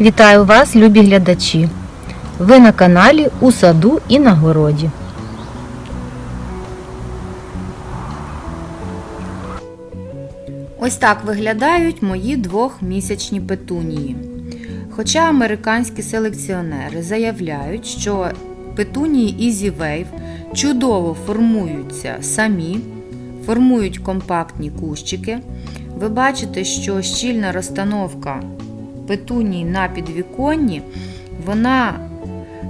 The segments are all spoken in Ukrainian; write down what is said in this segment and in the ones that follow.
Вітаю вас, любі глядачі! Ви на каналі У саду і на городі. Ось так виглядають мої двохмісячні петунії. Хоча американські селекціонери заявляють, що петунії Easy Wave чудово формуються самі, формують компактні кущики. Ви бачите, що щільна розстановка петуній на підвіконні, вона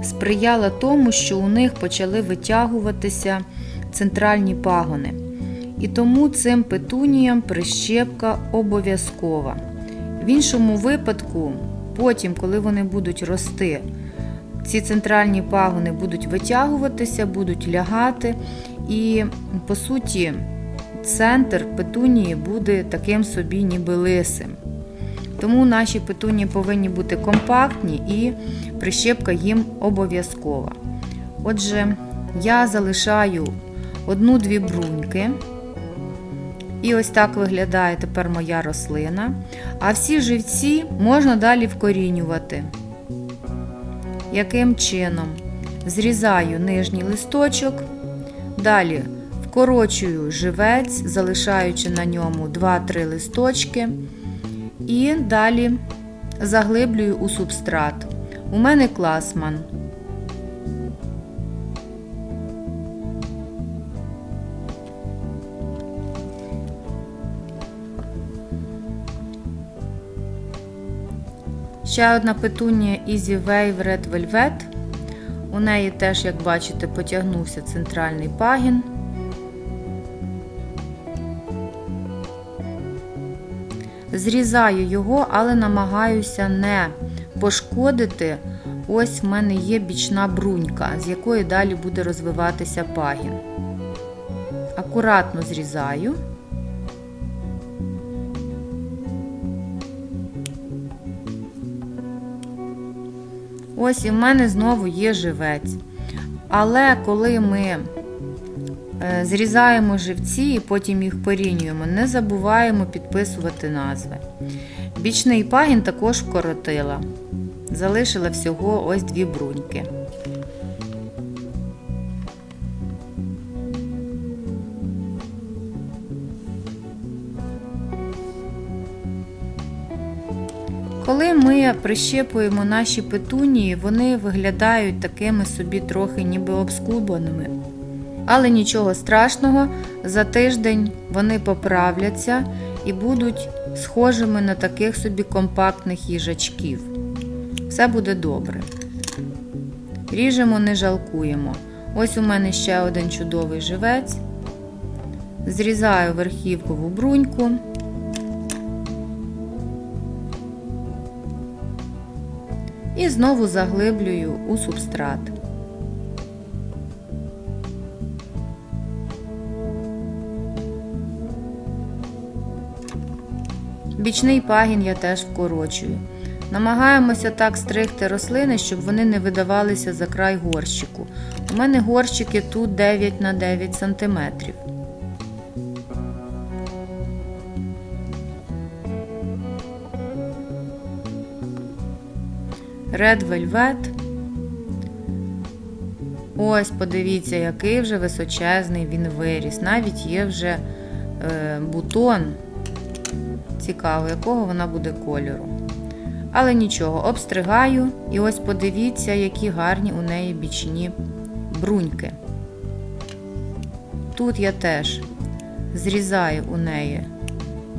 сприяла тому, що у них почали витягуватися центральні пагони. І тому цим петуніям прищепка обов'язкова. В іншому випадку, потім, коли вони будуть рости, ці центральні пагони будуть витягуватися, будуть лягати, і, по суті, центр петунії буде таким собі ніби лисим. Тому наші петунії повинні бути компактні і прищепка їм обов'язкова. Отже, я залишаю одну-дві бруньки. І ось так виглядає тепер моя рослина. А всі живці можна далі вкорінювати. Яким чином? Зрізаю нижній листочок, далі вкорочую живець, залишаючи на ньому 2-3 листочки. І далі заглиблюю у субстрат. У мене класман. Ще одна петунія Easy Wave Red Velvet. У неї теж, як бачите, потягнувся центральний пагін. Зрізаю його, але намагаюся не пошкодити. Ось в мене є бічна брунька, з якої далі буде розвиватися пагін. Акуратно зрізаю. Ось і в мене знову є живець. Але коли ми зрізаємо живці і потім їх порівнюємо, не забуваємо підписувати назви. Бічний пагін також вкоротила. Залишила всього ось дві бруньки. Коли ми прищепуємо наші петунії, вони виглядають такими собі трохи ніби обскубаними. Але нічого страшного, за тиждень вони поправляться і будуть схожими на таких собі компактних їжачків. Все буде добре. Ріжемо, не жалкуємо. Ось у мене ще один чудовий живець. Зрізаю верхівкову бруньку. І знову заглиблюю у субстрат. Бічний пагін я теж вкорочую. Намагаємося так стригти рослини, щоб вони не видавалися за край горщику. У мене горщики тут 9 на 9 см. Red Velvet. Ось, подивіться, який вже височезний він виріс. Навіть є вже е, бутон. Цікаво, якого вона буде кольору. Але нічого, обстригаю. І ось подивіться, які гарні у неї бічні бруньки. Тут я теж зрізаю у неї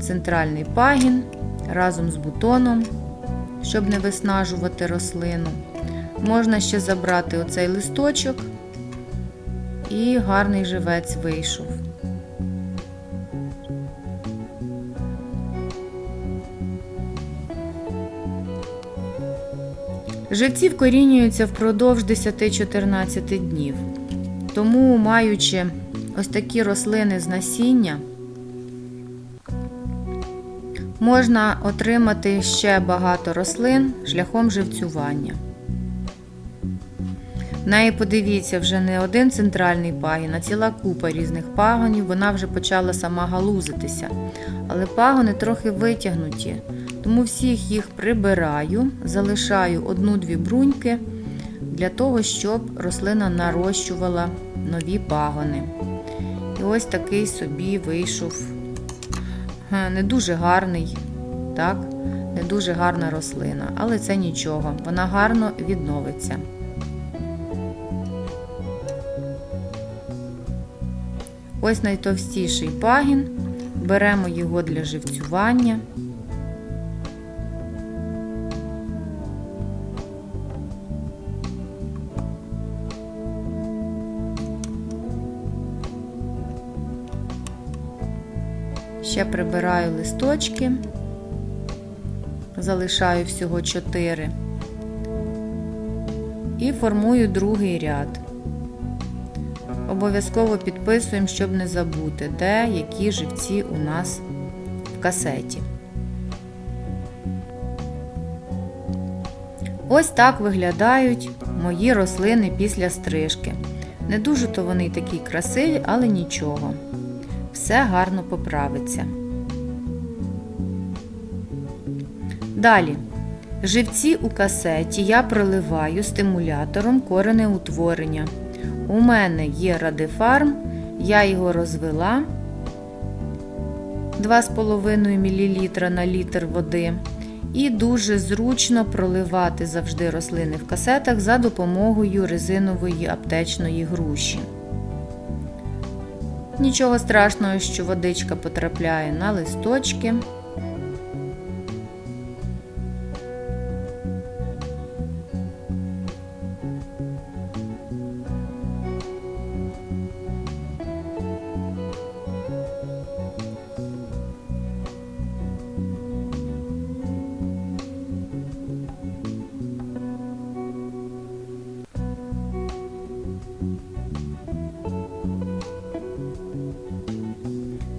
центральний пагін разом з бутоном, щоб не виснажувати рослину. Можна ще забрати оцей листочок, і гарний живець вийшов. Живці вкорінюються впродовж 10-14 днів. Тому, маючи ось такі рослини з насіння, можна отримати ще багато рослин шляхом живцювання. В неї, подивіться, вже не один центральний пагін, а ціла купа різних пагонів. Вона вже почала сама галузитися. Але пагони трохи витягнуті, тому всіх їх прибираю, залишаю одну-дві бруньки для того, щоб рослина нарощувала нові пагони. І ось такий собі вийшов е, не дуже гарний, так? не дуже гарна рослина, але це нічого, вона гарно відновиться. Ось найтовстіший пагін. Беремо його для живцювання. Ще прибираю листочки, залишаю всього 4 і формую другий ряд. Обов'язково підписуємо, щоб не забути, де які живці у нас в касеті. Ось так виглядають мої рослини після стрижки. Не дуже то вони такі красиві, але нічого. Все гарно поправиться. Далі. Живці у касеті я проливаю стимулятором коренеутворення. У мене є радифарм, я його розвела 2,5 мл на літр води. І дуже зручно проливати завжди рослини в касетах за допомогою резинової аптечної груші. Нічого страшного, що водичка потрапляє на листочки.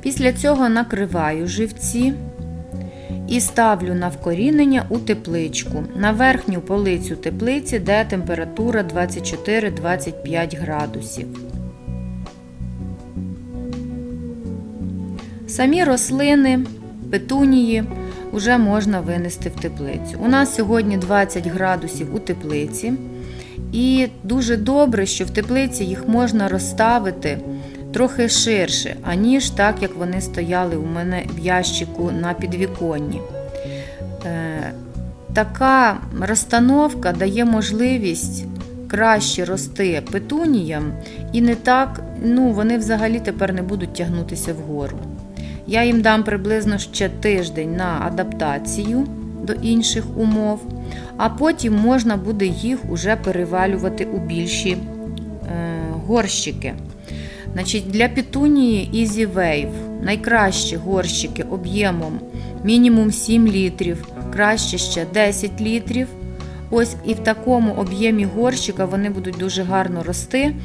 Після цього накриваю живці і ставлю на вкорінення у тепличку на верхню полицю теплиці, де температура 24-25 градусів. Самі рослини, петунії вже можна винести в теплицю. У нас сьогодні 20 градусів у теплиці, і дуже добре, що в теплиці їх можна розставити трохи ширше, аніж так, як вони стояли у мене в ящику на підвіконні. Е, така розстановка дає можливість краще рости петуніям, і не так, ну, вони взагалі тепер не будуть тягнутися вгору. Я їм дам приблизно ще тиждень на адаптацію до інших умов, а потім можна буде їх уже перевалювати у більші е, горщики. Значить, Для петунії Easy Wave найкращі горщики об'ємом мінімум 7 літрів, краще ще 10 літрів. Ось і в такому об'ємі горщика вони будуть дуже гарно рости,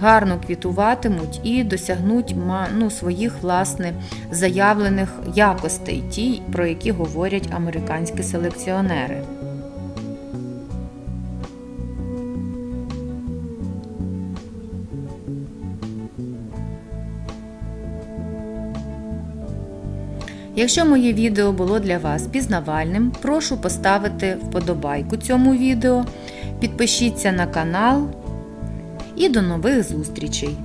гарно квітуватимуть і досягнуть ну, своїх власне заявлених якостей, ті, про які говорять американські селекціонери. Якщо моє відео було для вас пізнавальним, прошу поставити вподобайку цьому відео, підпишіться на канал і до нових зустрічей!